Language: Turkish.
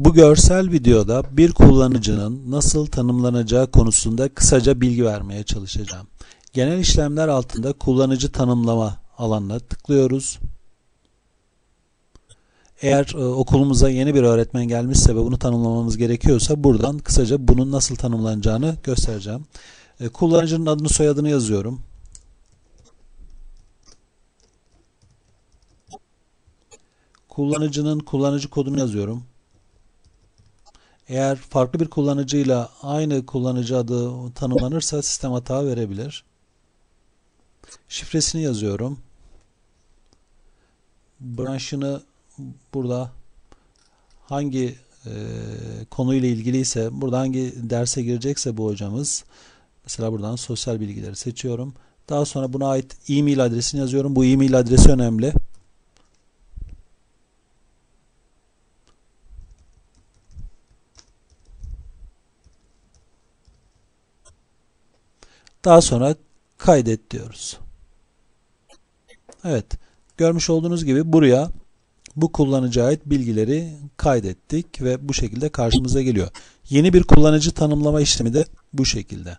Bu görsel videoda bir kullanıcının nasıl tanımlanacağı konusunda kısaca bilgi vermeye çalışacağım. Genel işlemler altında kullanıcı tanımlama alanına tıklıyoruz. Eğer e, okulumuza yeni bir öğretmen gelmişse ve bunu tanımlamamız gerekiyorsa buradan kısaca bunun nasıl tanımlanacağını göstereceğim. E, kullanıcının adını soyadını yazıyorum. Kullanıcının kullanıcı kodunu yazıyorum. Eğer farklı bir kullanıcıyla aynı kullanıcı adı tanımlanırsa sistem hata verebilir. Şifresini yazıyorum. Branşını burada hangi e, konuyla ilgiliyse burada hangi derse girecekse bu hocamız mesela buradan sosyal bilgileri seçiyorum. Daha sonra buna ait e-mail adresini yazıyorum. Bu e-mail adresi önemli. Daha sonra kaydet diyoruz. Evet. Görmüş olduğunuz gibi buraya bu kullanıcıya ait bilgileri kaydettik ve bu şekilde karşımıza geliyor. Yeni bir kullanıcı tanımlama işlemi de bu şekilde.